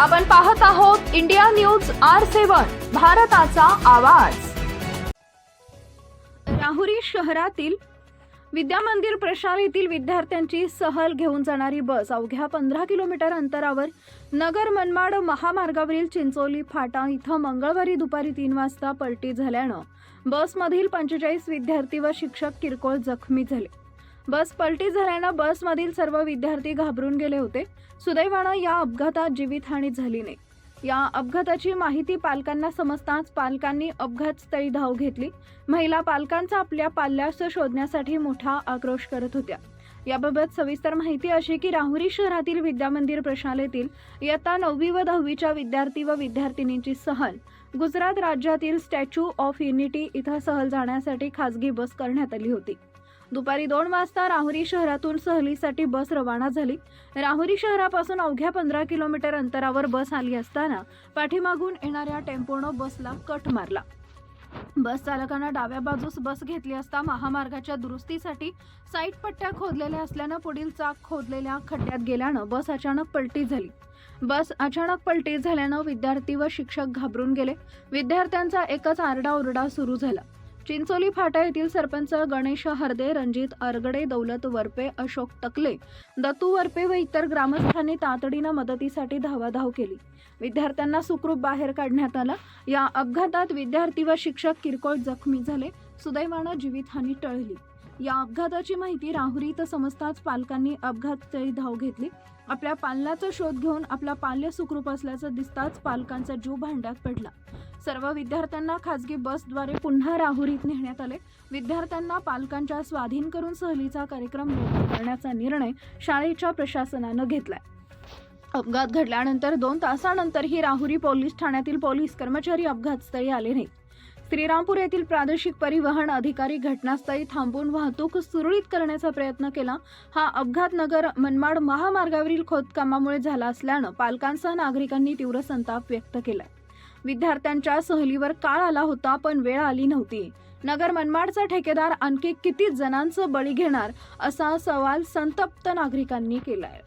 आपण पाहत आहोत इंडिया न्यूज आर सेवन भारताचा आवाज. राहुरी शहरातील विद्यामंदिर प्रशाल येथील विद्यार्थ्यांची सहल घेऊन जाणारी बस अवघ्या पंधरा किलोमीटर अंतरावर नगर मनमाड महामार्गावरील चिंचोली फाटा इथं मंगळवारी दुपारी तीन वाजता पलटी झाल्यानं बसमधील पंचेचाळीस विद्यार्थी व शिक्षक किरकोळ जखमी झाले. बस पलटी झाल्यानं बसमधील सर्व विद्यार्थी घाबरून गेले होते. सुदैवानं या अपघातात जीवितहानी झाली नाही. या अपघाताची माहिती पालकांना समजताच पालकांनी अपघातस्थळी धाव घेतली. महिला पालकांचा आपल्या पाल्यास शोधण्यासाठी मोठा आक्रोश करत होत्या. याबाबत सविस्तर माहिती अशी की राहुरी शहरातील विद्यामंदिर प्रशालेतील इयत्ता नववी व दहावीच्या विद्यार्थी व विद्यार्थिनींची सहल गुजरात राज्यातील स्टॅच्यू ऑफ युनिटी इथं सहल जाण्यासाठी खासगी बस करण्यात आली होती. दुपारी दोन वाजता राहुरी शहरातून सहलीसाठी बस रवाना झाली. राहुरी शहरापासून अवघ्या पंधरा किलोमीटर अंतरावर बस आली असताना पाठीमागून येणाऱ्या टेम्पोनं बसला कट मारला. बस चालकानं डाव्या बाजूस बस घेतली असता महामार्गाच्या दुरुस्तीसाठी साईट पट्ट्या खोदलेल्या असल्यानं पुढील चाक खोदलेल्या खड्ड्यात गेल्यानं बस अचानक पलटी झाली. बस अचानक पलटी झाल्यानं विद्यार्थी व शिक्षक घाबरून गेले. विद्यार्थ्यांचा एकच आरडाओरडा सुरू झाला. चिंचोली फाटा येथील सरपंच गणेश हरदे रणजित अरगडे दौलत वरपे अशोक टकले दत्तू वरपे व इतर ग्रामस्थांनी तातडीनं मदतीसाठी धावाधाव केली. विद्यार्थ्यांना सुखरूप बाहेर काढण्यात आलं. या अपघातात विद्यार्थी व शिक्षक किरकोळ जखमी झाले. सुदैवानं जीवितहानी टळली. या अपघाताची माहिती राहुरीत समजताच पालकांनी अपघातस्थळी धाव घेतली. आपल्या पालनाचा शोध घेऊन आपला पाल्य सुखरूप असल्याचं दिसताच पालकांचा जीव भांड्यात पडला. सर्व विद्यार्थ्यांना खासगी बसद्वारे पुन्हा राहुरीत नेण्यात आले. विद्यार्थ्यांना पालकांच्या स्वाधीन करून सहलीचा कार्यक्रम रद्द करण्याचा निर्णय शाळेच्या प्रशासनानं घेतलाय. अपघात घडल्यानंतर दोन तासानंतरही राहुरी पोलीस ठाण्यातील पोलीस कर्मचारी अपघातस्थळी आले नाहीत. श्रीरामपूर येथील प्रादेशिक परिवहन अधिकारी घटनास्थळी थांबून वाहतूक सुरळीत करण्याचा प्रयत्न केला. हा अपघात नगर मनमाड महामार्गावरील खोदकामामुळे झाला असल्यानं पालकांसह नागरिकांनी तीव्र संताप व्यक्त केलाय. विद्यार्थ्यांच्या सहलीवर काळ आला होता पण वेळ आली नव्हती. नगर मनमाडचा ठेकेदार आणखी किती जणांचं बळी घेणार असा सवाल संतप्त नागरिकांनी केलाय.